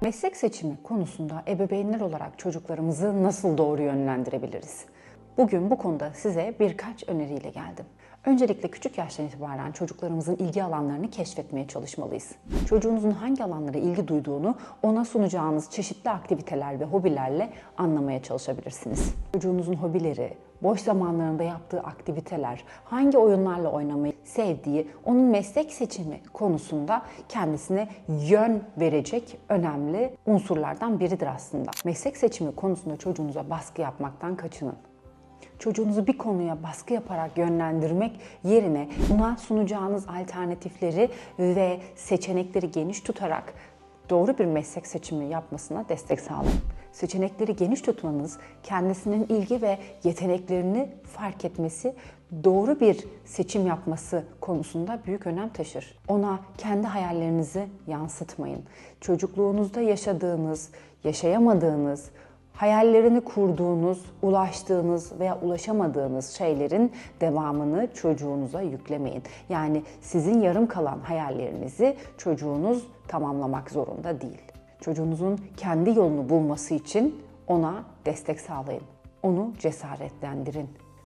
Meslek seçimi konusunda ebeveynler olarak çocuklarımızı nasıl doğru yönlendirebiliriz? Bugün bu konuda size birkaç öneriyle geldim. Öncelikle küçük yaştan itibaren çocuklarımızın ilgi alanlarını keşfetmeye çalışmalıyız. Çocuğunuzun hangi alanlara ilgi duyduğunu ona sunacağınız çeşitli aktiviteler ve hobilerle anlamaya çalışabilirsiniz. Çocuğunuzun hobileri, boş zamanlarında yaptığı aktiviteler, hangi oyunlarla oynamayı sevdiği, onun meslek seçimi konusunda kendisine yön verecek önemli unsurlardan biridir aslında. Meslek seçimi konusunda çocuğunuza baskı yapmaktan kaçının çocuğunuzu bir konuya baskı yaparak yönlendirmek yerine buna sunacağınız alternatifleri ve seçenekleri geniş tutarak doğru bir meslek seçimi yapmasına destek sağlayın. Seçenekleri geniş tutmanız, kendisinin ilgi ve yeteneklerini fark etmesi, doğru bir seçim yapması konusunda büyük önem taşır. Ona kendi hayallerinizi yansıtmayın. Çocukluğunuzda yaşadığınız, yaşayamadığınız, hayallerini kurduğunuz, ulaştığınız veya ulaşamadığınız şeylerin devamını çocuğunuza yüklemeyin. Yani sizin yarım kalan hayallerinizi çocuğunuz tamamlamak zorunda değil. Çocuğunuzun kendi yolunu bulması için ona destek sağlayın. Onu cesaretlendirin.